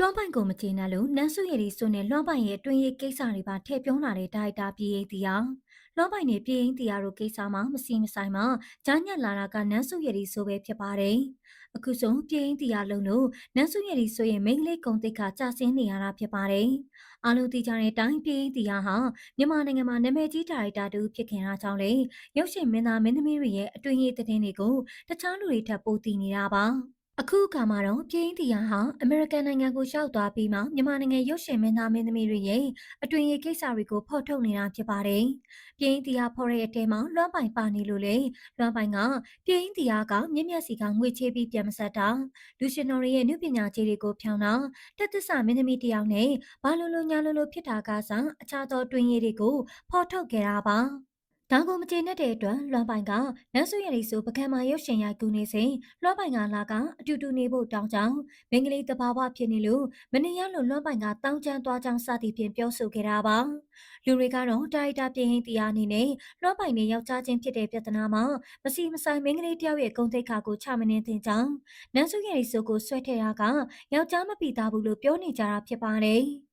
လွှမ်းပိုင်ကိုမကျေနပ်လို့နန်းစုရည်ဒီဆိုနဲ့လွှမ်းပိုင်ရဲ့အတွင်းရေးကိစ္စတွေပါထည့်ပြောလာတဲ့ဒါရိုက်တာပြည်ရင်တီယာလွှမ်းပိုင်နဲ့ပြည်ရင်တီယာတို့ကိစ္စမှာမစီမဆိုင်မှာကြားညက်လာတာကနန်းစုရည်ဒီဆိုပဲဖြစ်ပါတယ်အခုဆိုပြည်ရင်တီယာလုံးလို့နန်းစုရည်ဒီဆိုရဲ့မိန်းကလေးကုံတိတ်ကကြာဆင်းနေရတာဖြစ်ပါတယ်အားလုံးသိကြတဲ့အတိုင်းပြည်ရင်တီယာဟာမြန်မာနိုင်ငံမှာနာမည်ကြီးဒါရိုက်တာတူဖြစ်ခင်တာကြောင့်လေရုပ်ရှင်မင်းသားမင်းသမီးတွေရဲ့အတွင်းရေးသတင်းတွေကိုတခြားလူတွေထပ်ပိုးသိနေတာပါ အခုအခါမှာတော့ပြင်းတီယာဟာအမေရိကန်နိုင်ငံကိုရောက်သွားပြီးမှမြန်မာနိုင်ငံရုပ်ရှင်မင်းသားမင်းသမီးတွေရဲ့အတွင်ရေးကိစ္စတွေကိုဖော်ထုတ်နေတာဖြစ်ပါတယ်။ပြင်းတီယာဖော်တဲ့အတဲမှာလွှမ်းပိုင်ပါနေလို့လေလွှမ်းပိုင်ကပြင်းတီယာကမြင့်မြတ်စီကငွေချေးပြီးပြန်မဆက်တာလူရှင်တော်ရဲ့နုပညာကြီးတွေကိုဖြောင်းတာတက်သစ္စာမင်းသမီးတယောက်နဲ့ဘာလို့လို့ညာလို့လို့ဖြစ်တာကစားအခြားသောတွင်ရေးတွေကိုဖော်ထုတ်ခဲ့တာပါ။ ဒါကိုမကျေနပ်တဲ့အတွက်လွှမ်းပိုင်ကနန်းစုရည်ဆိုပကံမာရုပ်ရှင်ရိုက်ကူနေစဉ်လွှမ်းပိုင်ကလာကအတူတူနေဖို့တောင်းကြောင်းမင်္ဂလိတဘာဝဖြစ်နေလို့မနေရလို့လွှမ်းပိုင်ကတောင်းချမ်းသွားကြောင်းစသည်ဖြင့်ပြောဆိုခဲ့တာပါလူတွေကတော့တာရီတာပြင်းဟင်းတရားအနေနဲ့လွှမ်းပိုင်နဲ့ယောက်ျားချင်းဖြစ်တဲ့ပြဿနာမှာမစီမဆိုင်မင်္ဂလိတယောက်ရဲ့ဂုဏ်သိက္ခာကိုချမနှင်းတင်ကြောင်းနန်းစုရည်ဆိုကိုဆွဲထည့်တာကယောက်ျားမပီတာဘူးလို့ပြောနေကြတာဖြစ်ပါတယ်